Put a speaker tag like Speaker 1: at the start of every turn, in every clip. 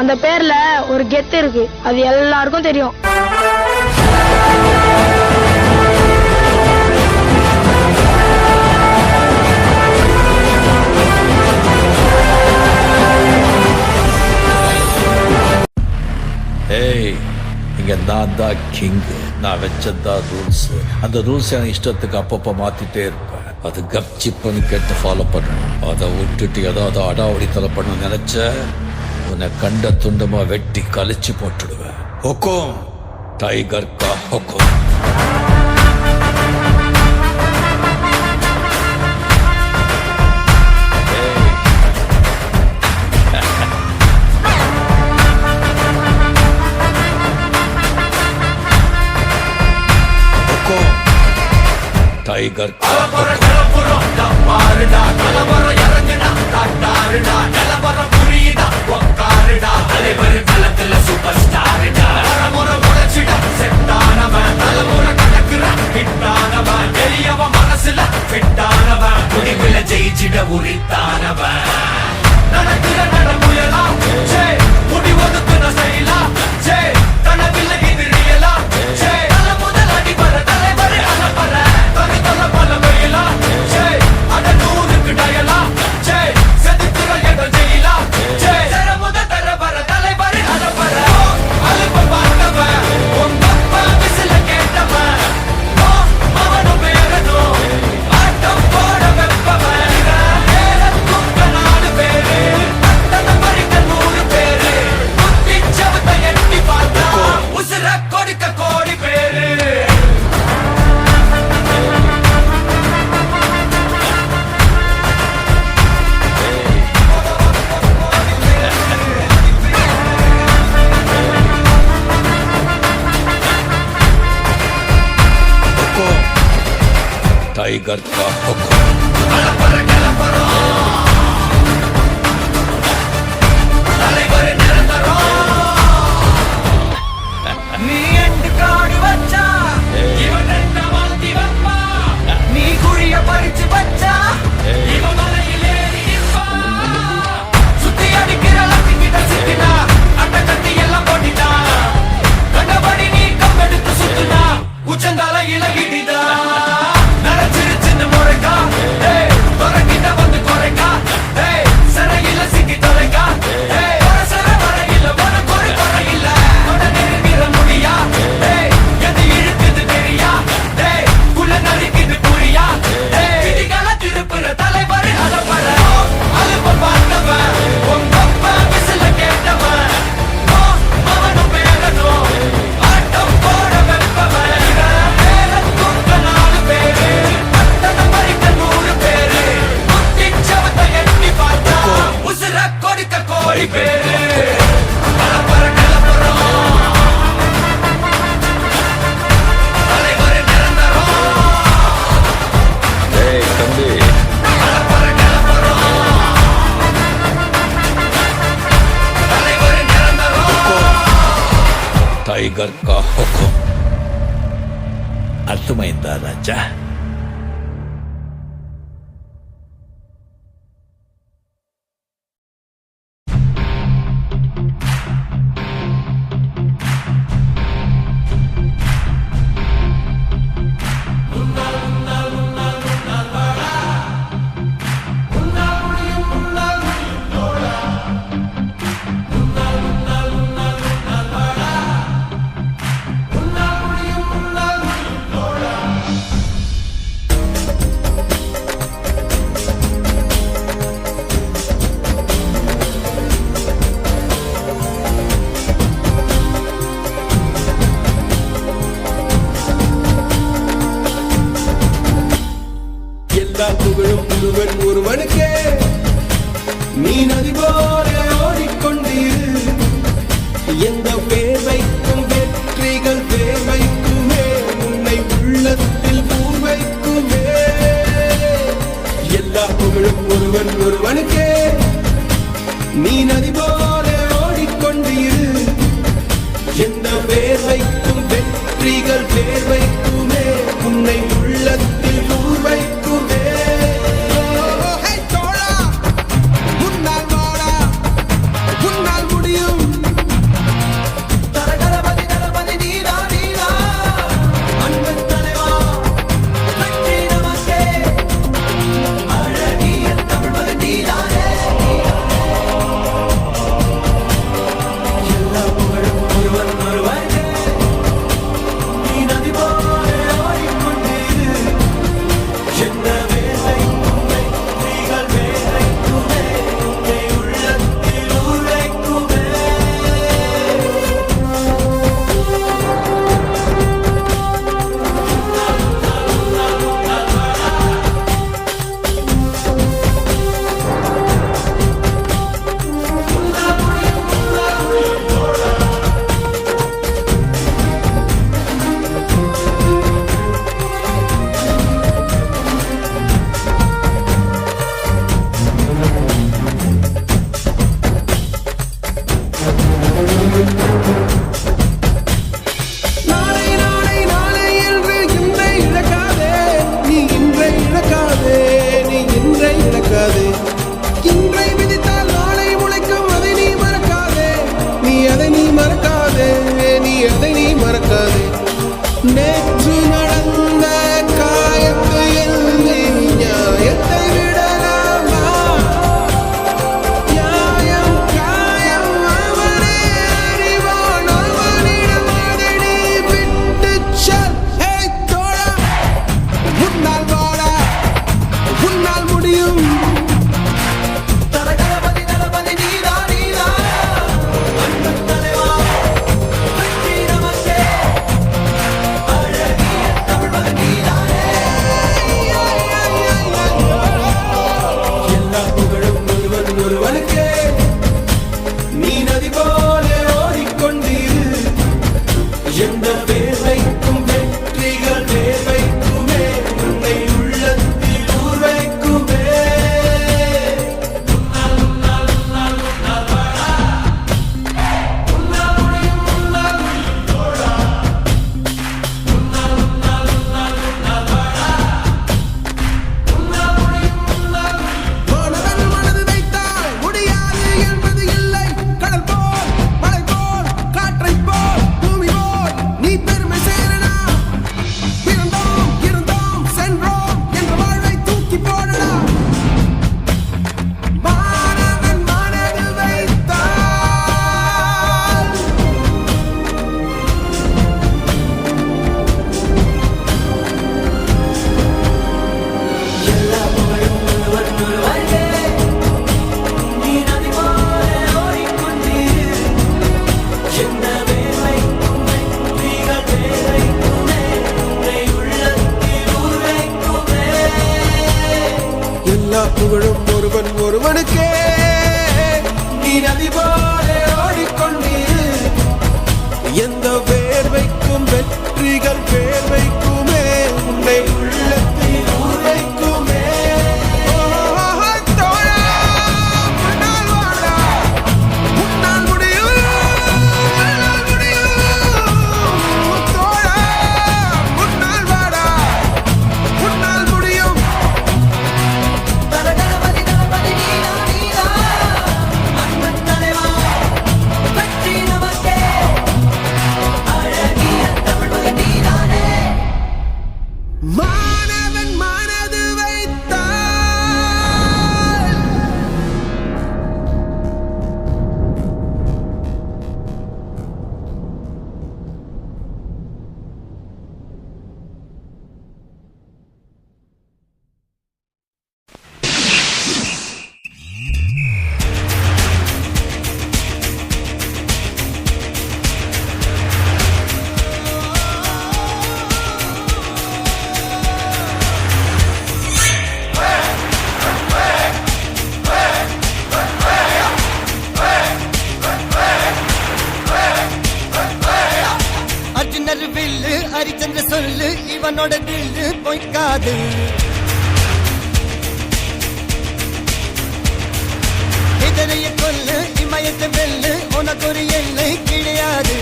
Speaker 1: அந்த பேர்ல ஒரு கெத்து இருக்கு. அது எல்லாருக்கும் தெரியும்.
Speaker 2: ஏய் இங்க நான் தான் கிங்கு நான் வச்சதான் ரூல்ஸ் அந்த ரூல்ஸ் என் இஷ்டத்துக்கு அப்பப்போ மாத்திட்டே இருப்பேன். அது கப் சிப்புன்னு கேட்டு ஃபாலோ பண்ணணும். அதை விட்டுட்டு ஏதாவது அடாவடி தலை பண்ண நினைச்ச? உன்னை கண்ட துண்டமா வெட்டி கலைச்சு போட்டுடுவேன் ஹொக்கோம் டைகர் கா ஹொக்கோ டைகர் கா உரித்தானவன் முடிவில்
Speaker 3: ஜெயிச்சிட உரித்தானவன் நடக்கிற நட முயலா முடிவதுக்கு நான் செய்யலாம்
Speaker 2: தனவில்லை टाइगर
Speaker 3: का हुक्म घर का
Speaker 2: हुक्म और तुम इंदा राजा
Speaker 4: எல்லா புகழும் ஒருவன் ஒருவனுக்கே. நீ நதி போலே ஓடிக்கொண்டீர். எந்த வேர்வைக்கும் வெற்றிகள் வேர்வைக்கும்
Speaker 5: My சொல்லு இவனோட தில்லு பொய்க்காது. இதனைய கொல்லு இமயத்தை வெல்லு உனக்கு ஒரு எல்லை கிடையாது.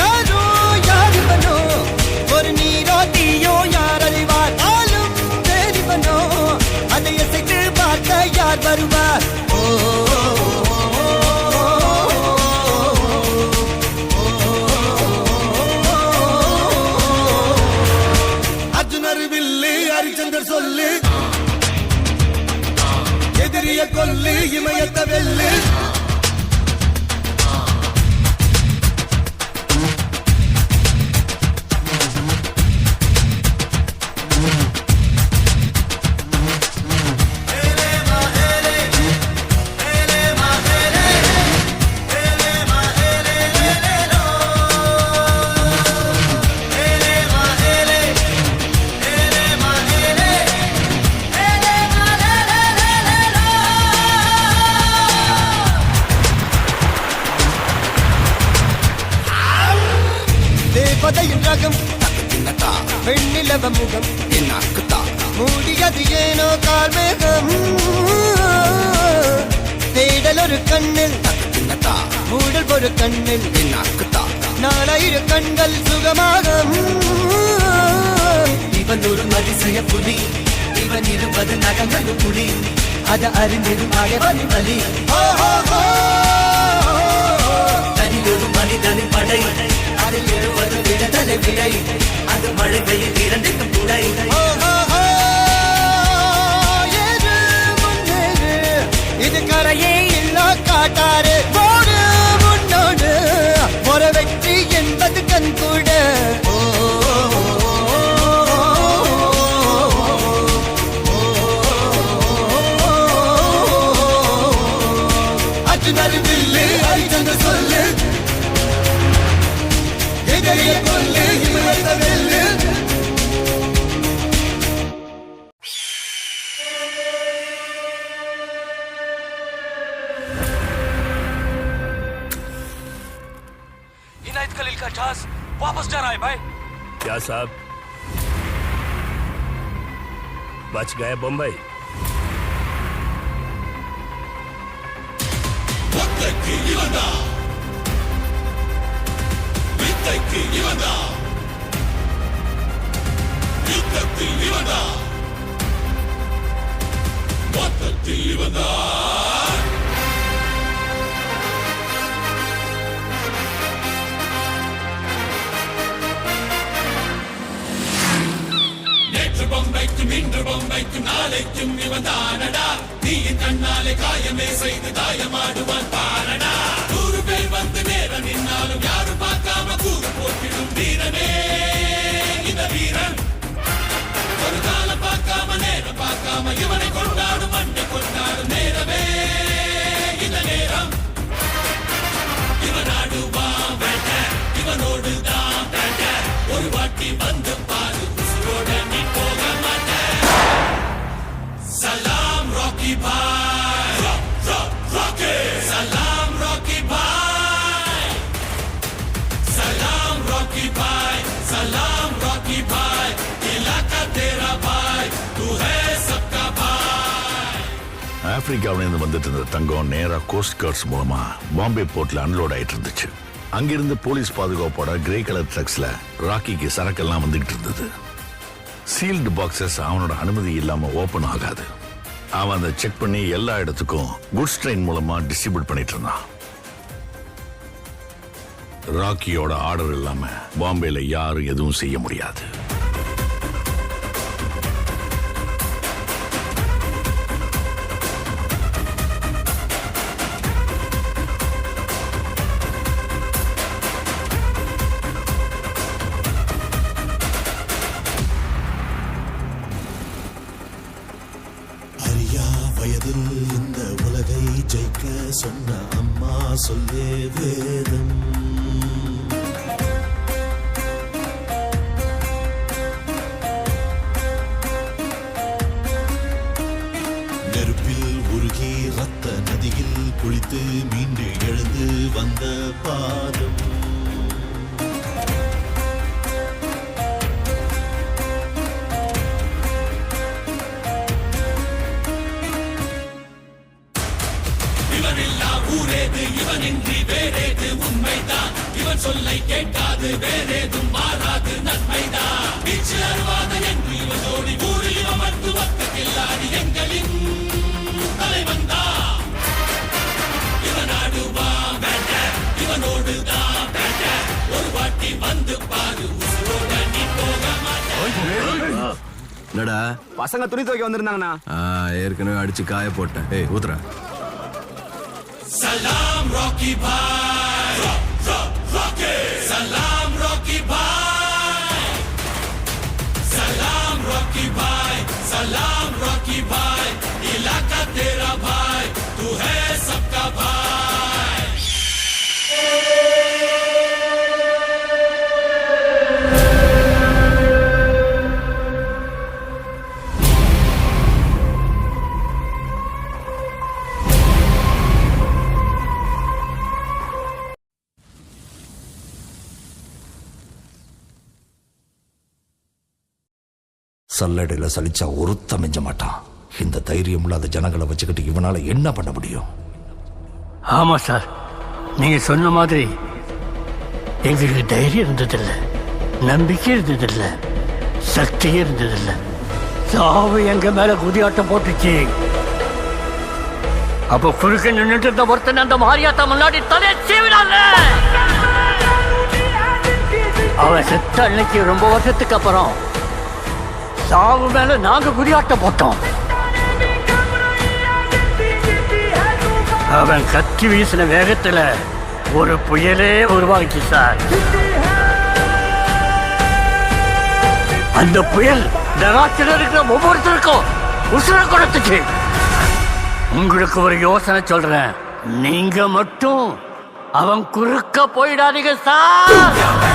Speaker 5: யாரோ யார் இவனோ ஒரு நீரோ தீயோ யார் அறிவார்? ஆளும் தெரிவனோ அதை எசைத்து பார்க்க யார் வருவார்? எதிரிய கொல்லு இமயத்த வெல்லு அக்குத்தா பெண்ணிலவ முகம் என் அக்குத்தா? மூடியது ஏனோ கால் மேகம்? தேடல் ஒரு கண்ணில் மூடல் ஒரு கண்ணில் என் அக்குத்தா? நாலாயிர கண்கள் சுகமாக
Speaker 3: இவன் ஒரு அதிசய புலி. இவன் இருபது நகங்கள் புலி. அது அறிந்திடும் அழவனி வலி தனியொரு மனிதனின் படை. அதில் எழுவது விடுதலை விடை அது மழை வெயில் இரண்டுக்கும் துடை
Speaker 5: இது கரையே இல்லா காட்டாரு போடு साहब बच गए बम्बई யுத்தத்தில் இவன்தான் மொத்தத்தில் இவன்தான் நாளைக்கும் இன்று பொம்மைக்கும் நாளைக்கும் இவன் தானடா. நீ
Speaker 6: தன்னாலே காயமே செய்து தாயமாடுவான் பாரடா நூறு பேர் வந்து நேரம்
Speaker 7: நின்னாலும் யாரும் பார்க்காம கூறு போட்டிடும் வீரனே.
Speaker 8: இந்த வீரன் ஒரு காலம் பார்க்காம நேரம் பார்க்காம இவனை ஆப்பிரிக்காவிலேருந்து வந்துட்டு இருந்த தங்கம் நேரா கோஸ்ட் கார்ட்ஸ் மூலமா பாம்பே போர்ட்ல அன்லோட் ஆயிட்டு இருந்துச்சு. அங்கிருந்து போலீஸ் பாதுகாப்போட கிரே கலர் ட்ரக்ஸ்ல ராக்கிக்கு சரக்கெல்லாம் வந்துகிட்டு இருந்தது. சீல்டு பாக்ஸஸ் அவனோட அனுமதி இல்லாம ஓபன் ஆகாது. அவன் அதை செக் பண்ணி எல்லா இடத்துக்கும் குட்ஸ் ட்ரெயின் மூலமா டிஸ்ட்ரிபியூட் பண்ணிட்டு இருந்தான். ராக்கியோட ஆர்டர் இல்லாம பாம்பேல யாரும் எதுவும் செய்ய முடியாது.
Speaker 4: சொல்லே வேதம் நெருப்பில் உருகி ரத்த நதியில் குளித்து மீண்டு எழுந்து வந்த பாதம்.
Speaker 9: என்னடா?
Speaker 10: பசங்க துணி துவைக்க வந்திருந்தாங்கண்ணா.
Speaker 9: ஆ, ஏற்கனவே அடிச்சு காய போட்டேன். ஏய் ஊத்துற.
Speaker 11: சல்லடையில் சலிச்சா ஒருத்த மிஞ்ச மாட்டான். இந்த தைரியம் இல்லாத ஜனங்களை வச்சுக்கிட்டு இவனால என்ன பண்ண முடியும்?
Speaker 12: ஆமா சார். நீங்க சொன்ன மாதிரி எங்களுக்கு தைரியம் இருந்ததில்ல. நம்பிக்கை இருந்ததில்ல. சக்தியே இருந்ததில்ல. சாவு எங்க மேல குதியாட்டம் போட்டுச்சு. அப்ப குறுக்க நின்றுட்டு இருந்த ஒருத்தன் அந்த மாரியாத்தா முன்னாடி தலையை சீவினாங்க. அவன் செத்த அன்னைக்கு ரொம்ப வருஷத்துக்கு அப்புறம் சாவு மேல நாங்க குதியாட்டம் போட்டோம். அவன் கத்தி வீசின வேகத்துல ஒரு புயலே உருவாக்கி சார். அந்த புயல் நராட்சியில் இருக்கிற ஒவ்வொருத்தருக்கும் உசுர கொடுத்துச்சு. உங்களுக்கு ஒரு யோசனை சொல்றேன். நீங்க மட்டும் அவன் குறுக்க போயிடாதீங்க சார்.